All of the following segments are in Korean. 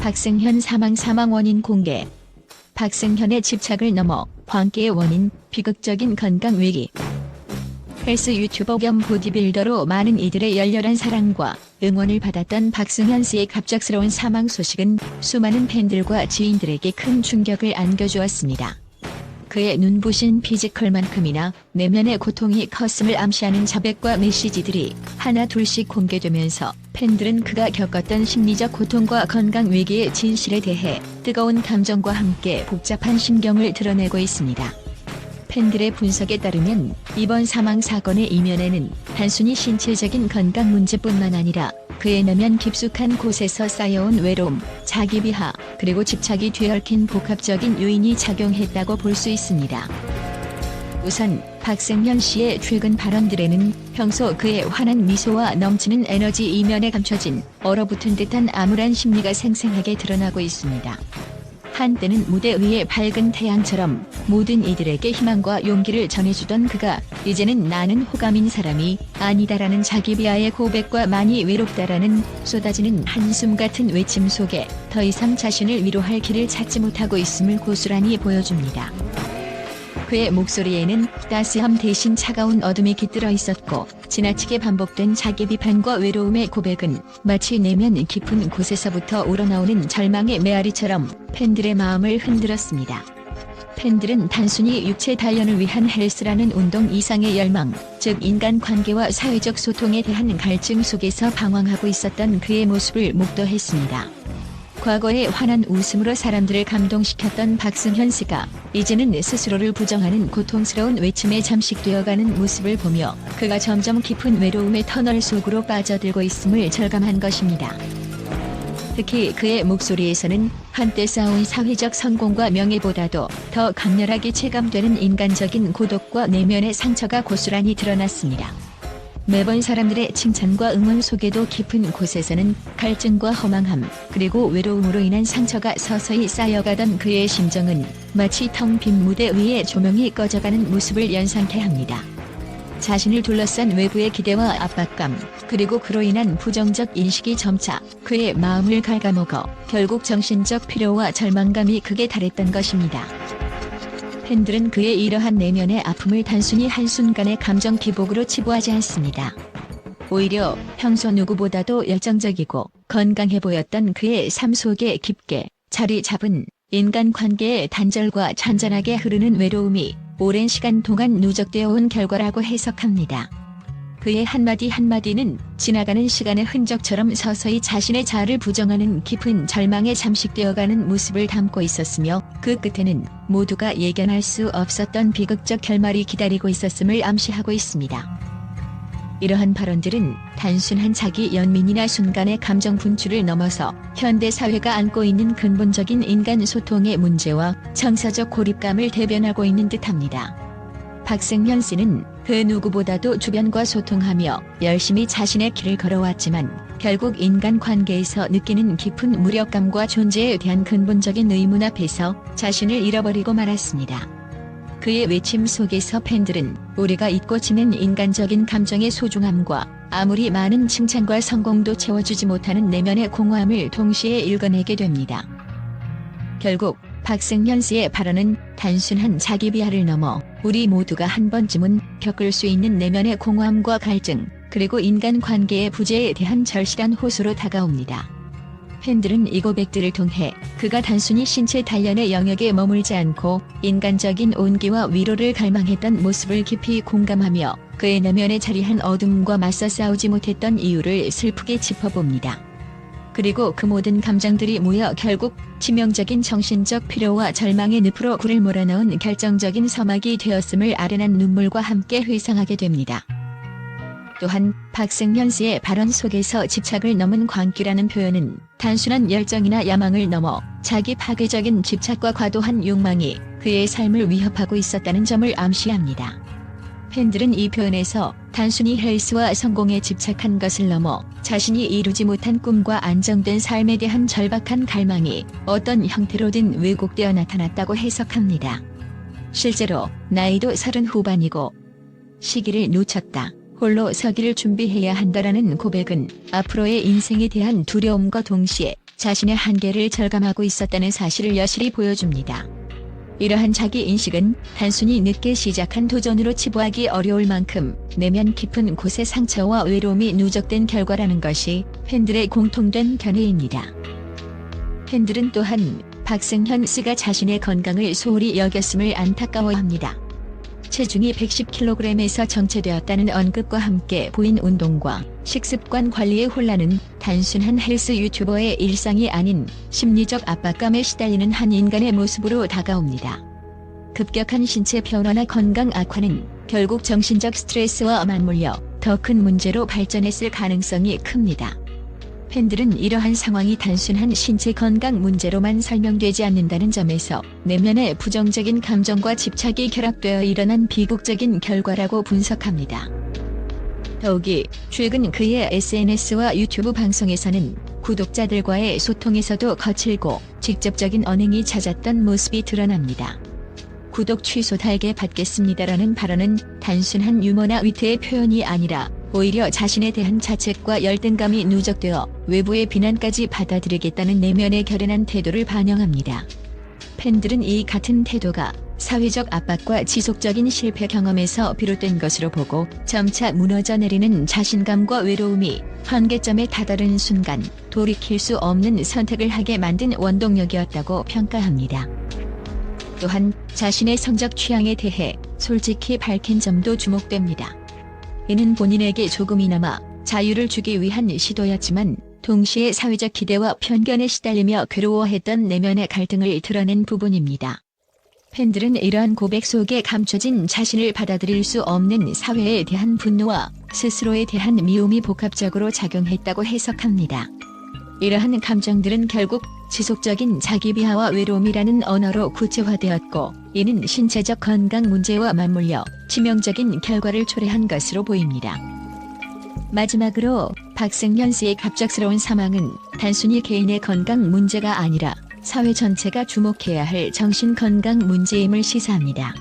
박승현 사망 사망 원인 공개. 박승현의 집착을 넘어 광기의 원인, 비극적인 건강 위기. 헬스 유튜버 겸 보디빌더로 많은 이들의 열렬한 사랑과 응원을 받았던 박승현 씨의 갑작스러운 사망 소식은 수많은 팬들과 지인들에게 큰 충격을 안겨주었습니다. 그의 눈부신 피지컬만큼이나 내면의 고통이 컸음을 암시하는 자백과 메시지들이 하나 둘씩 공개되면서 팬들은 그가 겪었던 심리적 고통과 건강 위기의 진실에 대해 뜨거운 감정과 함께 복잡한 심경을 드러내고 있습니다. 팬들의 분석에 따르면 이번 사망 사건의 이면에는 단순히 신체적인 건강 문제뿐만 아니라 그의 내면 깊숙한 곳에서 쌓여온 외로움, 자기 비하, 그리고 집착이 뒤얽힌 복합적인 요인이 작용했다고 볼 수 있습니다. 우선 박승현 씨의 최근 발언들에는 평소 그의 환한 미소와 넘치는 에너지 이면에 감춰진 얼어붙은 듯한 암울한 심리가 생생하게 드러나고 있습니다. 한때는 무대 위의 밝은 태양처럼 모든 이들에게 희망과 용기를 전해주던 그가 이제는 나는 호감인 사람이 아니다라는 자기 비하의 고백과 많이 외롭다라는 쏟아지는 한숨 같은 외침 속에 더 이상 자신을 위로할 길을 찾지 못하고 있음을 고스란히 보여줍니다. 그의 목소리에는 따스함 대신 차가운 어둠이 깃들어 있었고 지나치게 반복된 자기 비판과 외로움의 고백은 마치 내면 깊은 곳에서부터 우러나오는 절망의 메아리처럼 팬들의 마음을 흔들었습니다. 팬들은 단순히 육체 단련을 위한 헬스라는 운동 이상의 열망, 즉 인간 관계와 사회적 소통에 대한 갈증 속에서 방황하고 있었던 그의 모습을 목도했습니다. 과거의 환한 웃음으로 사람들을 감동시켰던 박승현 씨가 이제는 스스로를 부정하는 고통스러운 외침에 잠식되어가는 모습을 보며 그가 점점 깊은 외로움의 터널 속으로 빠져들고 있음을 절감한 것입니다. 특히 그의 목소리에서는 한때 쌓아온 사회적 성공과 명예보다도 더 강렬하게 체감되는 인간적인 고독과 내면의 상처가 고스란히 드러났습니다. 매번 사람들의 칭찬과 응원 속에도 깊은 곳에서는 갈증과 허망함, 그리고 외로움으로 인한 상처가 서서히 쌓여가던 그의 심정은 마치 텅 빈 무대 위에 조명이 꺼져가는 모습을 연상케 합니다. 자신을 둘러싼 외부의 기대와 압박감, 그리고 그로 인한 부정적 인식이 점차 그의 마음을 갉아먹어 결국 정신적 피로와 절망감이 극에 달했던 것입니다. 팬들은 그의 이러한 내면의 아픔을 단순히 한순간의 감정 기복으로 치부하지 않습니다. 오히려 평소 누구보다도 열정적이고 건강해 보였던 그의 삶 속에 깊게 자리 잡은 인간 관계의 단절과 잔잔하게 흐르는 외로움이 오랜 시간 동안 누적되어 온 결과라고 해석합니다. 그의 한마디 한마디는 지나가는 시간의 흔적처럼 서서히 자신의 자아를 부정하는 깊은 절망에 잠식되어가는 모습을 담고 있었으며 그 끝에는 모두가 예견할 수 없었던 비극적 결말이 기다리고 있었음을 암시하고 있습니다. 이러한 발언들은 단순한 자기 연민이나 순간의 감정 분출을 넘어서 현대 사회가 안고 있는 근본적인 인간 소통의 문제와 정서적 고립감을 대변하고 있는 듯합니다. 박승현 씨는 그 누구보다도 주변과 소통하며 열심히 자신의 길을 걸어왔지만 결국 인간 관계에서 느끼는 깊은 무력감과 존재에 대한 근본적인 의문 앞에서 자신을 잃어버리고 말았습니다. 그의 외침 속에서 팬들은 우리가 잊고 지낸 인간적인 감정의 소중함과 아무리 많은 칭찬과 성공도 채워주지 못하는 내면의 공허함을 동시에 읽어내게 됩니다. 결국 박승현 씨의 발언은 단순한 자기 비하를 넘어 우리 모두가 한 번쯤은 겪을 수 있는 내면의 공허함과 갈증, 그리고 인간 관계의 부재에 대한 절실한 호소로 다가옵니다. 팬들은 이 고백들을 통해 그가 단순히 신체 단련의 영역에 머물지 않고 인간적인 온기와 위로를 갈망했던 모습을 깊이 공감하며 그의 내면에 자리한 어둠과 맞서 싸우지 못했던 이유를 슬프게 짚어봅니다. 그리고 그 모든 감정들이 모여 결국 치명적인 정신적 피로와 절망의 늪으로 그를 몰아넣은 결정적인 서막이 되었음을 아련한 눈물과 함께 회상하게 됩니다. 또한 박승현 씨의 발언 속에서 집착을 넘은 광기라는 표현은 단순한 열정이나 야망을 넘어 자기 파괴적인 집착과 과도한 욕망이 그의 삶을 위협하고 있었다는 점을 암시합니다. 팬들은 이 표현에서 단순히 헬스와 성공에 집착한 것을 넘어 자신이 이루지 못한 꿈과 안정된 삶에 대한 절박한 갈망이 어떤 형태로든 왜곡되어 나타났다고 해석합니다. 실제로 나이도 서른 후반이고 시기를 놓쳤다. 홀로 서기를 준비해야 한다라는 고백은 앞으로의 인생에 대한 두려움과 동시에 자신의 한계를 절감하고 있었다는 사실을 여실히 보여줍니다. 이러한 자기 인식은 단순히 늦게 시작한 도전으로 치부하기 어려울 만큼 내면 깊은 곳에 상처와 외로움이 누적된 결과라는 것이 팬들의 공통된 견해입니다. 팬들은 또한 박승현 씨가 자신의 건강을 소홀히 여겼음을 안타까워합니다. 체중이 110kg에서 정체되었다는 언급과 함께 보인 운동과 식습관 관리의 혼란은 단순한 헬스 유튜버의 일상이 아닌 심리적 압박감에 시달리는 한 인간의 모습으로 다가옵니다. 급격한 신체 변화나 건강 악화는 결국 정신적 스트레스와 맞물려 더 큰 문제로 발전했을 가능성이 큽니다. 팬들은 이러한 상황이 단순한 신체 건강 문제로만 설명되지 않는다는 점에서 내면의 부정적인 감정과 집착이 결합되어 일어난 비극적인 결과라고 분석합니다. 더욱이 최근 그의 SNS와 유튜브 방송에서는 구독자들과의 소통에서도 거칠고 직접적인 언행이 잦았던 모습이 드러납니다. 구독 취소 달게 받겠습니다라는 발언은 단순한 유머나 위트의 표현이 아니라 오히려 자신에 대한 자책과 열등감이 누적되어 외부의 비난까지 받아들이겠다는 내면의 결연한 태도를 반영합니다. 팬들은 이 같은 태도가 사회적 압박과 지속적인 실패 경험에서 비롯된 것으로 보고 점차 무너져 내리는 자신감과 외로움이 한계점에 다다른 순간 돌이킬 수 없는 선택을 하게 만든 원동력이었다고 평가합니다. 또한 자신의 성적 취향에 대해 솔직히 밝힌 점도 주목됩니다. 이는 본인에게 조금이나마 자유를 주기 위한 시도였지만 동시에 사회적 기대와 편견에 시달리며 괴로워했던 내면의 갈등을 드러낸 부분입니다. 팬들은 이러한 고백 속에 감춰진 자신을 받아들일 수 없는 사회에 대한 분노와 스스로에 대한 미움이 복합적으로 작용했다고 해석합니다. 이러한 감정들은 결국 지속적인 자기 비하와 외로움이라는 언어로 구체화되었고 이는 신체적 건강 문제와 맞물려 치명적인 결과를 초래한 것으로 보입니다. 마지막으로 박승현 씨의 갑작스러운 사망은 단순히 개인의 건강 문제가 아니라 사회 전체가 주목해야 할 정신 건강 문제임을 시사합니다.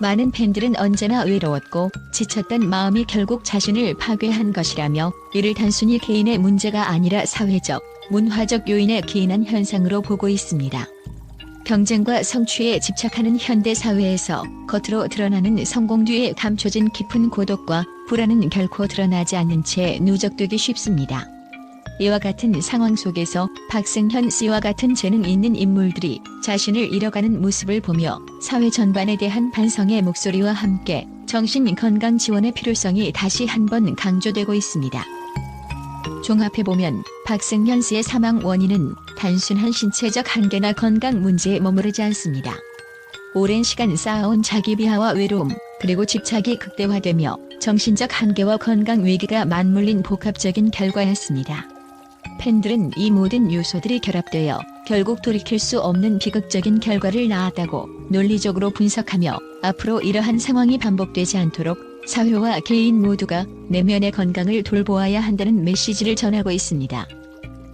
많은 팬들은 언제나 외로웠고 지쳤던 마음이 결국 자신을 파괴한 것이라며 이를 단순히 개인의 문제가 아니라 사회적, 문화적 요인에 기인한 현상으로 보고 있습니다. 경쟁과 성취에 집착하는 현대 사회에서 겉으로 드러나는 성공 뒤에 감춰진 깊은 고독과 불안은 결코 드러나지 않는 채 누적되기 쉽습니다. 이와 같은 상황 속에서 박승현 씨와 같은 재능 있는 인물들이 자신을 잃어가는 모습을 보며 사회 전반에 대한 반성의 목소리와 함께 정신 건강 지원의 필요성이 다시 한번 강조되고 있습니다. 종합해보면 박승현 씨의 사망 원인은 단순한 신체적 한계나 건강 문제에 머무르지 않습니다. 오랜 시간 쌓아온 자기 비하와 외로움, 그리고 집착이 극대화되며 정신적 한계와 건강 위기가 맞물린 복합적인 결과였습니다. 팬들은 이 모든 요소들이 결합되어 결국 돌이킬 수 없는 비극적인 결과를 낳았다고 논리적으로 분석하며 앞으로 이러한 상황이 반복되지 않도록 사회와 개인 모두가 내면의 건강을 돌보아야 한다는 메시지를 전하고 있습니다.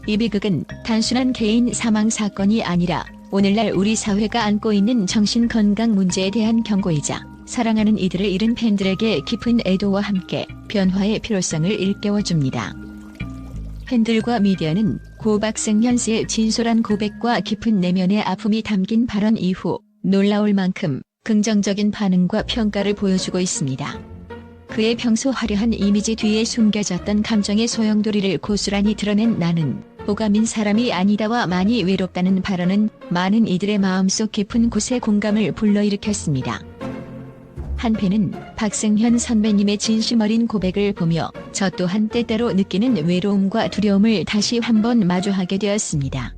이 비극은 단순한 개인 사망 사건이 아니라 오늘날 우리 사회가 안고 있는 정신 건강 문제에 대한 경고이자 사랑하는 이들을 잃은 팬들에게 깊은 애도와 함께 변화의 필요성을 일깨워줍니다. 팬들과 미디어는 고 박승현 씨의 진솔한 고백과 깊은 내면의 아픔이 담긴 발언 이후 놀라울 만큼 긍정적인 반응과 평가를 보여주고 있습니다. 그의 평소 화려한 이미지 뒤에 숨겨졌던 감정의 소용돌이를 고스란히 드러낸 나는 호감인 사람이 아니다와 많이 외롭다는 발언은 많은 이들의 마음속 깊은 곳에 공감을 불러일으켰습니다. 한편은 박승현 선배님의 진심 어린 고백을 보며 저 또한 때때로 느끼는 외로움과 두려움을 다시 한번 마주하게 되었습니다.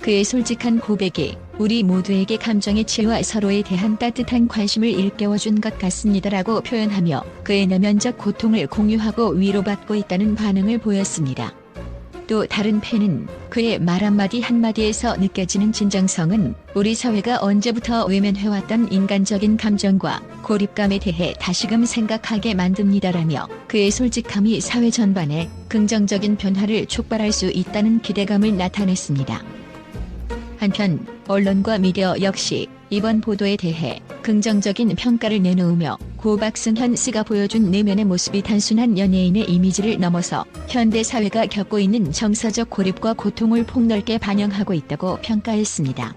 그의 솔직한 고백이 우리 모두에게 감정의 치유와 서로에 대한 따뜻한 관심을 일깨워준 것 같습니다라고 표현하며 그의 내면적 고통을 공유하고 위로받고 있다는 반응을 보였습니다. 또 다른 팬은 그의 말 한마디 한마디에서 느껴지는 진정성은 우리 사회가 언제부터 외면해왔던 인간적인 감정과 고립감에 대해 다시금 생각하게 만듭니다라며 그의 솔직함이 사회 전반에 긍정적인 변화를 촉발할 수 있다는 기대감을 나타냈습니다. 한편 언론과 미디어 역시 이번 보도에 대해 긍정적인 평가를 내놓으며 고 박승현 씨가 보여준 내면의 모습이 단순한 연예인의 이미지를 넘어서 현대 사회가 겪고 있는 정서적 고립과 고통을 폭넓게 반영하고 있다고 평가했습니다.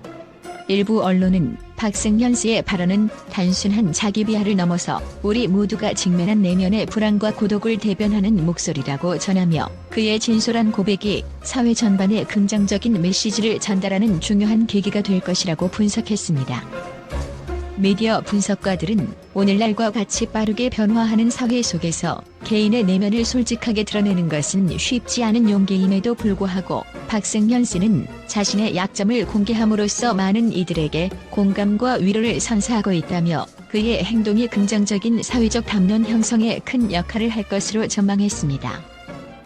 일부 언론은 박승현 씨의 발언은 단순한 자기 비하를 넘어서 우리 모두가 직면한 내면의 불안과 고독을 대변하는 목소리라고 전하며 그의 진솔한 고백이 사회 전반에 긍정적인 메시지를 전달하는 중요한 계기가 될 것이라고 분석했습니다. 미디어 분석가들은 오늘날과 같이 빠르게 변화하는 사회 속에서 개인의 내면을 솔직하게 드러내는 것은 쉽지 않은 용기임에도 불구하고 박승현 씨는 자신의 약점을 공개함으로써 많은 이들에게 공감과 위로를 선사하고 있다며 그의 행동이 긍정적인 사회적 담론 형성에 큰 역할을 할 것으로 전망했습니다.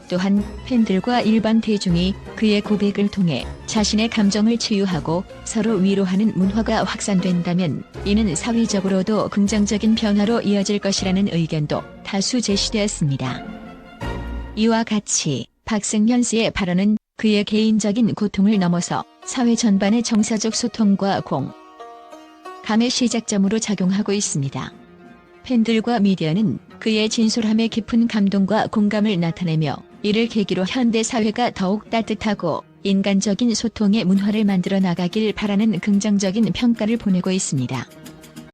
또한 팬들과 일반 대중이 그의 고백을 통해 자신의 감정을 치유하고 서로 위로하는 문화가 확산된다면 이는 사회적으로도 긍정적인 변화로 이어질 것이라는 의견도 다수 제시되었습니다. 이와 같이 박승현 씨의 발언은 그의 개인적인 고통을 넘어서 사회 전반의 정사적 소통과 공, 감의 시작점으로 작용하고 있습니다. 팬들과 미디어는 그의 진솔함에 깊은 감동과 공감을 나타내며 이를 계기로 현대 사회가 더욱 따뜻하고 인간적인 소통의 문화를 만들어 나가길 바라는 긍정적인 평가를 보내고 있습니다.